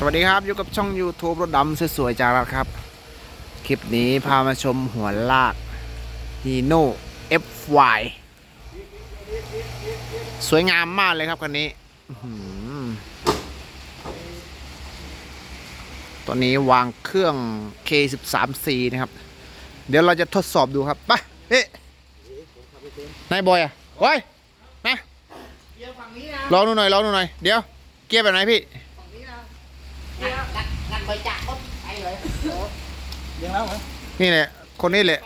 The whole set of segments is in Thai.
สวัสดีครับอยู่กับช่อง YouTube รถดำสวยๆจากเราครับ คลิปนี้พามาชมหัวลาก Hino FY สวยงามมากเลยครับคันนี้อื้อหือตัวนี้วางเครื่อง K13C นะครับ เดี๋ยวเราจะทดสอบดูครับไปเฮ้นายบอยอะบอยมาลองดูหน่อยลองดูหน่อย เดี๋ยว เกียร์แบบไหนพี่ งัดงัดไปจากรถไปเลยยังแล้วเหรอนี่แหละคนนี้แหละ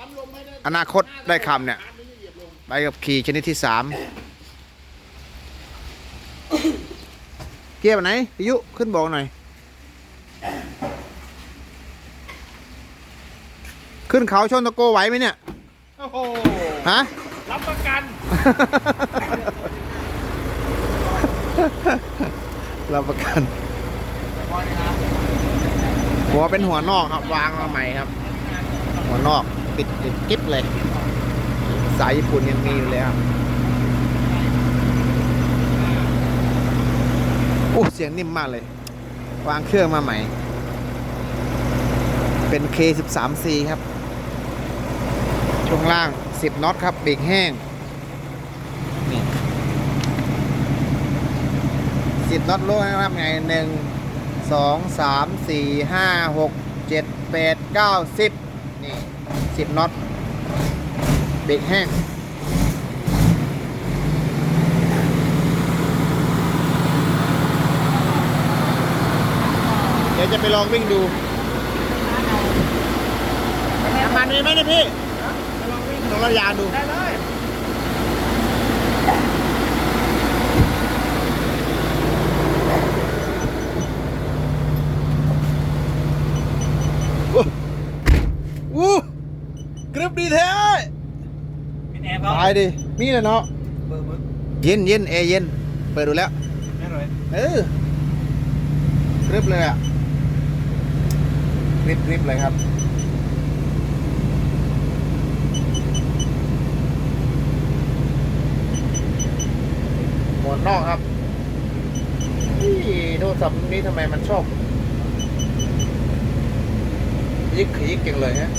อนาคตได้คำเนี่ยไปกับขี่ชนิดที่สามเกียร์แบบไหนพิยุขึ้นบอกหน่อย ขึ้นเขาชนตะโกไหวไหมเนี่ย โอ้โหฮะ รับประกัน รับประกัน หัวเป็นหัวนอกครับวางมาใหม่ครับ หัวนอกปิดติดกิ๊บเลยสายญี่ปุ่นยังมีอยู่เลยครับโอ้เสียงนิ่มมากเลย วางเครื่องมาใหม่ เป็น K13C ครับ ช่วงล่าง 10น็อตครับเบรกแห้งนี่สิบน็อตโลนะครับไงหนึ่ง สองสามสี่ห้าหกเจ็ดแปดเก้าสิบนี่สิบน็อตเบรกแห้งเดี๋ยวจะไปลองวิ่งดูน้ำมันมีไหมเนี่ยพี่ ไปลองวิ่งลองระยางดูได้เลย อู้กรึบดีแท้ มี แอร์เปล่าตายดิมีเลยเนาะเบอร์มึงเย็นเย็นเอร์เย็นเปิดดูแล้วได้เลยเออกริบเลยอะกริบกริบเลยครับหมวดนอกครับนี่โทรศัพท์นี้ทำไมมันชอบ ยิกขยิกจังเลยฮะ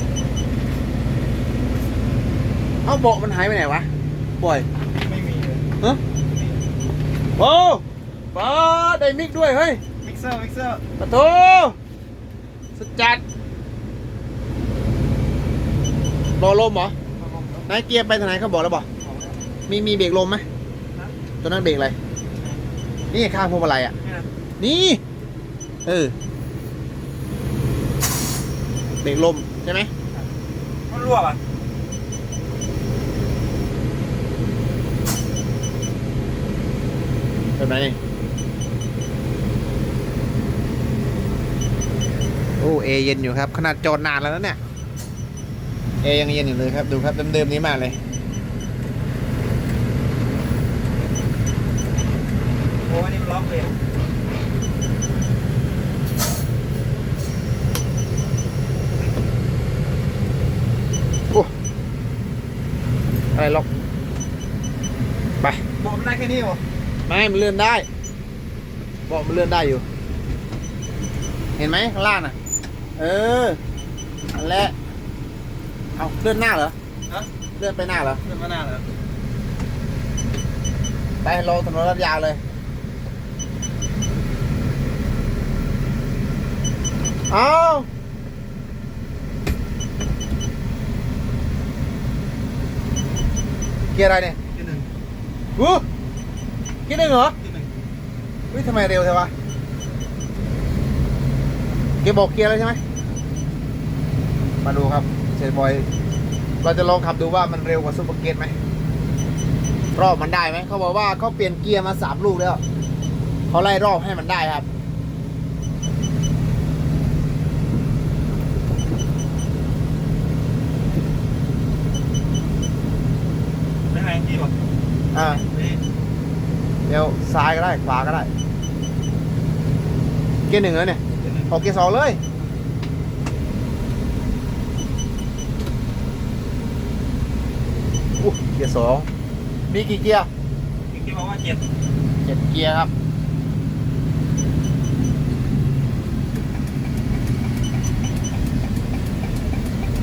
เอ้าเบาะมันหายไปไหนวะบ่อยไม่มีเลยฮะโอ้ป้าได้มิกด้วยเฮ้ยมิกเซอร์มิกเซอร์ปะโถสุดจัดรอลมเหรอนายเกียร์ไปทางไหนเขาบอกแล้วบอกมีมีเบรกลมไหมตัวนั้นเบรกอะไรนี่ข้างพวงมาลัยอะ นี่ เออเบรกลมใช่ไหมมันรั่วป่ะ แบบไหนโอ้เอเย็นอยู่ครับ ขนาดจอดนานแล้วนะเนี่ยเอยังเย็นอยู่เลยครับ ดูครับเดิมๆนี้มากเลยโอ้อันนี้มันล็อกเลยโอ้อะไรล็อก ไปบอกมันได้แค่นี้เหรอ ไม่มันเลื่อนได้เบอกมันเลื่อนได้อยู่ เห็นไหมข้างล่างน่ะ เอออันแหละเอาเลื่อนหน้าเหรอฮะเลื่อนไปหน้าเหรอเรื่องมาหน้าเหรอไปลงถนนลาดยาวเลยเอาเกียร์อะไรเนี่ยที่หนึ่งวู้ เกียร์หนึ่งเหรอที่หนึ่งเฮ้ยทำไมเร็วใช่ปะเกียร์บอกเกียร์แล้วใช่ไหมมาดูครับเซนบอย เราจะลองขับดูว่ามันเร็วกว่าซูเปอร์เกียร์ไหมรอบมันได้ไหมเขาบอกว่าเขาเปลี่ยนเกียร์มาสามลูกแล้วเขาไล่รอบให้มันได้ครับได้ไงที่บอกอ่า ลี้ยวซ้ายก็ได้ขวาก็ได้ เกียร์หนึ่งเลยเนี่ยออกเกียร์สองเลยเกียร์สองมีกี่เกียร์เกียร์บอกว่าเจ็ดเจ็ดเกียร์ครับ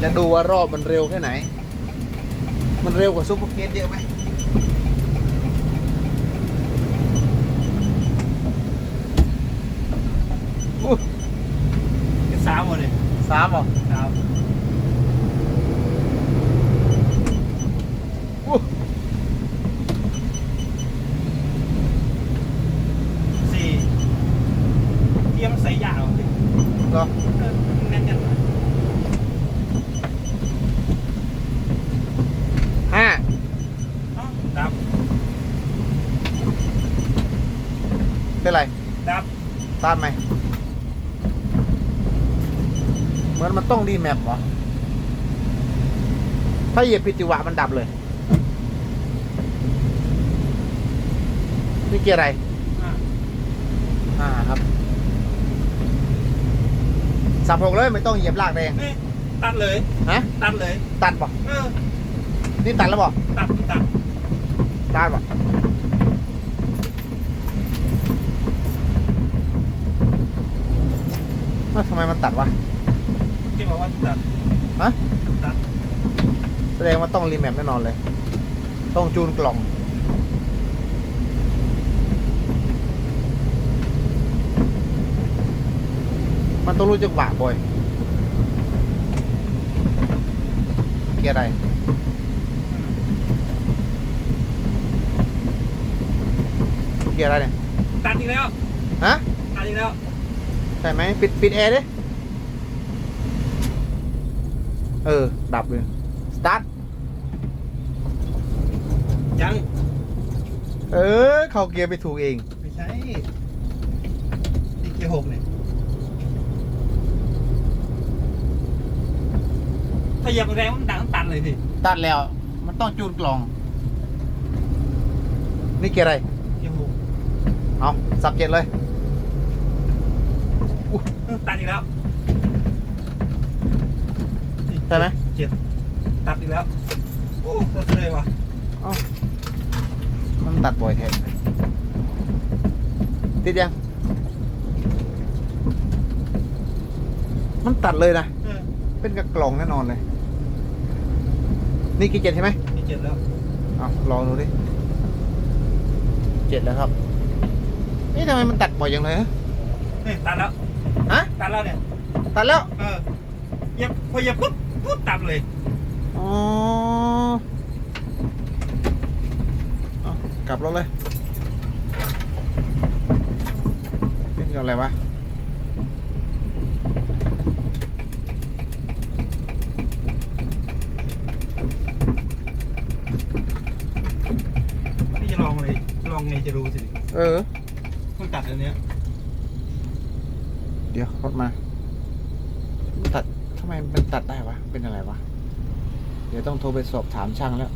จะดูว่ารอบมันเร็วแค่ไหน มันเร็วกว่าซุปเปอร์เกียร์เยอะไหม สามหมดเลยสามเหรอสามอู้สี่เทียมใส่ยาวเลยเหรอเออแน่นกันห้าเอ้าดับ เป็นไร ดับต้านไหมเห มือนมันต้องรีแมปเหรอถ้าเหยียบผิดจังหวะมันดับเลย นี่เกียร์อะไรอะอ่าครับสับหกเลยไม่ต้องเหยียบลากแรงนี่ตัดเลย ฮะ ตัดเลย ตัดป่ะเออนี่ตัดแล้วป่ะตัดตัดตัดป่ะเอ้าทำไมมันตัดวะ ที่บอกว่าตัดฮะตัดแสดงว่าต้องรีแมปแน่นอนเลย ต้องจูนกล่อง มันต้องรู้จังหวะบ่อย เกียร์อะไรเกียร์อะไรเนี่ยตัดอีกแล้วฮะตัดอีกแล้ว ใช่ไหมปิดปิดแอร์ดิ เออ ดับเลย สตาร์ท ยังเออ เข้าเกียร์ไปถูกเอง ไม่ใช่นี่เกียร์หกเนี่ยถ้าเหยียบแรงมันดังตัดเลยสิตัดแล้ว มันต้องจูนกล่อง นี่เกียร์อะไร เกียร์หกเอาสับเจ็ดเลยเออตัดอีกแล้ว ใช่ไหมเจ็ดตัดอีกแล้วโอ้ตัดเลยวะเอามันตัดบ่อยแท้ติดยัง มันตัดเลยนะ เออเป็นกับกล่องแน่นอนเลย นี่กี่เจ็ดใช่ไหมนี่เจ็ดแล้วเอาลองดูดิเจ็ดแล้วครับนี่ทำไมมันตัดบ่อยอย่างเลยฮะนี่ตัดแล้วฮะตัดแล้วเนี่ยตัดแล้ว เออเหยียบพอเหยียบปุ๊บ ปุ๊บตัดเลยอ๋อเอากลับรถเลยเป็นกับอะไรวะนี่จะลองเลยลองไงจะรู้สิเออ ต้องตัดอันเนี้ย เดี๋ยวรถมาตัดทำ ไมมันตัดได้วะ เป็นอะไรวะ เดี๋ยวต้องโทรไปสอบถามช่างแล้ว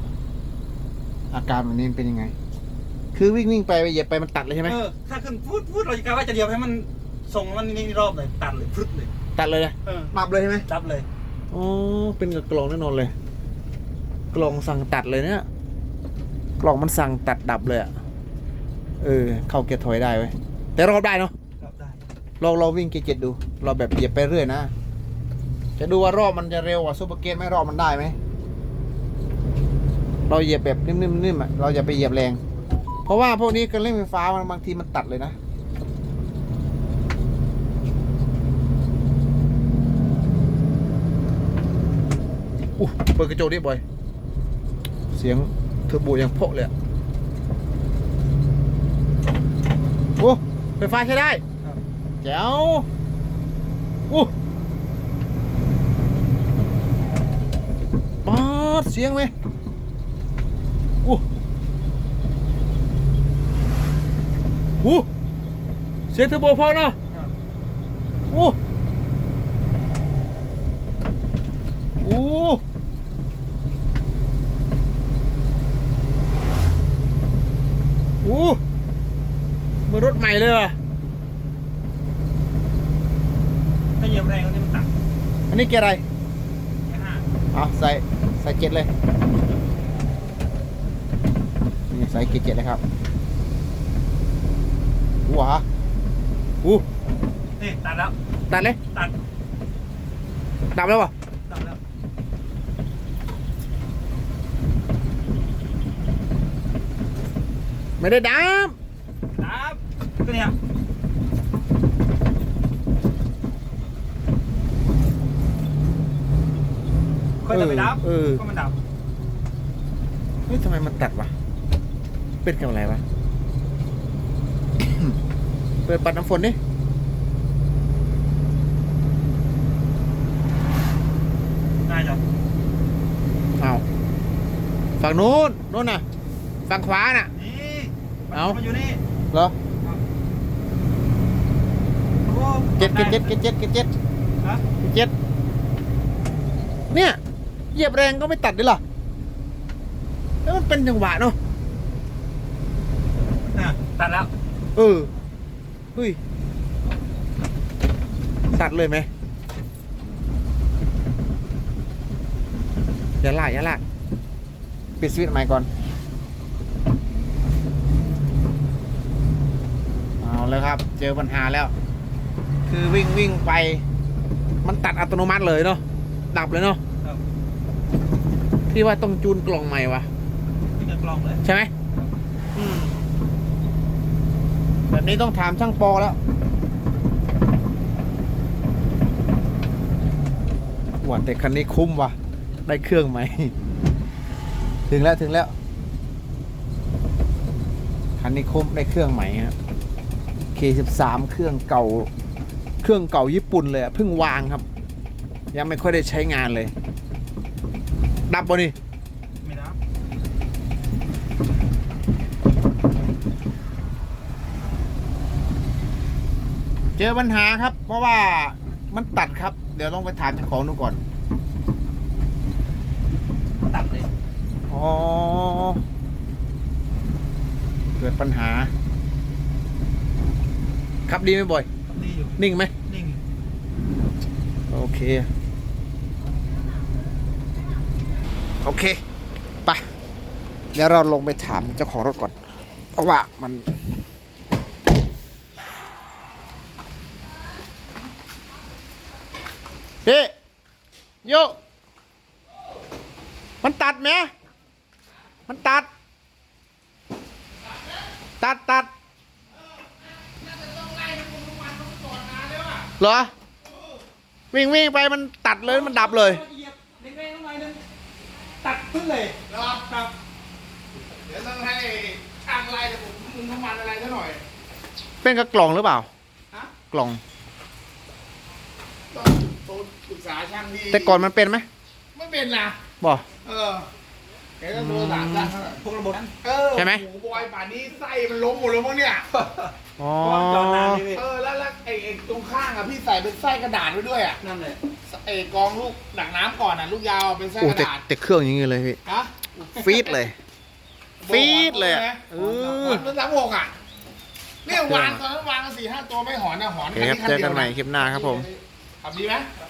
อาการแบบนี้มันเป็นยังไง คือวิ่งวิ่งไปไปเหยียบไปมันตัดเลยใช่ไหมเออถ้าขึ้นพูดพูดเราจะกะว่าจะเดียวให้มันส่งมันนี่รอบเลยตัดเลยพรึดเลยตัดเลยนะเออมับเลยใช่ไหมจับเลย อ๋อ เป็นกับกล่องแน่นอนเลย กล่องสั่งตัดเลยเนี่ย กล่องมันสั่งตัดดับเลยอะเออ เข้าเกียร์ถอยได้เว้ยแต่รอบได้เนาะ จับได้ ลองลองวิ่งเกียร์เจ็ดดู เราแบบเหยียบไปเรื่อยนะ จะดูว่ารอบมันจะเร็วกว่าซูเปอร์เกตไหมรอบมันได้ไหม เราเหยียบแบบนิ่มๆๆอะเราอย่าไปเหยียบแรง เพราะว่าพวกนี้เครื่องเล่นไฟฟ้ามันบางทีมันตัดเลยนะอู้เปิดกระจกดิบอย เสียงเทอร์โบยังโพะเลยอะโอ้ไฟฟ้าใช้ได้แจ๋วอู้ปาด เสียงไหมอู้อู้เสียงเทอร์โบพอเนาะครับอู้อู้อู้เหมือนรถใหม่เลยว่ะถ้าเหยียบแรงนี่มันตัดอันนี้เกียร์อะไรแค่ห้าเอาใส่ สายเจ็ดเลยนี่สายเกีเจ็ดเลยครับอู้หะอู้นี่ตัดแล้ว ตัดเลยตัดดับแล้วป่ะไม่ได้ดับดับก็เนี่ย ค่อยจะไปดับเออ ก็มันดับเฮ้ยทำไมมันตัดวะ เป็นกับอะไรวะ เปิดปัดน้ำฝนดิง่ายจังเอาฝั่งนู้นนู้นน่ะ ฝั่งขวาน่ะ นี่เอ้า มันอยู่นี่เหรอโอ้เจ็ดเจ็ดเจ็ดเจ็ดเจ็ดเจ็ดเจ็ดฮะเจ็ดเนี่ย เหยียบแรงก็ไม่ตัดด้วยเหรอแล้วมันเป็นจังหวะเนาะน่ะตัดแล้ว เออเฮ้ยตัดเลยไหมอย่าละอย่าละปิดสวิตช์ใหม่ก่อน เอาแล้วครับ เจอปัญหาแล้ว คือวิ่งวิ่งไป มันตัดอัตโนมัติเลยเนาะดับเลยเนาะครับ พี่ว่าต้องจูนกล่องใหม่วะที่จะกลองเลยใช่ไหมอืมแบบนี้ต้องถามช่างปอแล้วว่าแต่คันนี้คุ้มว่ะ ได้เครื่องใหม่ ถึงแล้วถึงแล้ว คันนี้คุ้มได้เครื่องใหม่ครับ K13 เครื่องเก่า เครื่องเก่าญี่ปุ่นเลยอะเพิ่งวางครับ ยังไม่ค่อยได้ใช้งานเลย ดับบ่นี่ไม่ดับเจอปัญหาครับ เพราะว่ามันตัดครับ เดี๋ยวต้องไปถามเจ้าของดูก่อน ตัดเลยอ๋อ เกิดปัญหา ครับดีไหมบ่อย ดีอยู่นิ่งไหมนิ่งอยู่โอเค โอเคไปเดี๋ยวเราลงไปถามเจ้าของรถก่อน เพราะว่ามันพี่โยมันตัดไหมมันตัด ตัดตัดเหรอ วิ่งวิ่งไปมันตัดเลยมันดับเลย เหยียบเด้งๆลงหน่อยนึง ตัดพึ่งเลยครับ เดี๋ยวต้องให้ช่างไล่แต่ผมมึงน้ำมันอะไรซะหน่อย เป็นกับกล่องหรือเปล่า ฮะ กล่อง ต้องโทรปรึกษาช่างดีแต่ก่อนมันเป็นไหมไม่เป็นนะบ่เออแกก็โทรถามช่างพวกระบบนั้นเออใช่ไหม โอ้โบอยป่านนี้ไส้มันล้มหมดแล้วมั้งเนี่ย อ๋อเพราะว่าจอดนานนี่พี่เออแล้วแล้วไอ้ไอ้ตรงข้างอะพี่ใส่เป็นไส้กระดาษไว้ด้วยอะนั่นเลย ไอ้กองลูกดักน้ำก่อนอะ ลูกยาวเป็นไส้โอ้กระแต่ดาษแต่เครื่องอย่างงี้เลยพี่ฮะฟีดเลย ฟีดเลยอะเออมันสามหกอะเนี่ยวางตอนนั้นวางกันสี่ห้าตัวไม่หอนนะหอนโอเคครับคัเจอกันดียวะใหม่คลิปหน้าครับผมขับดีไหมค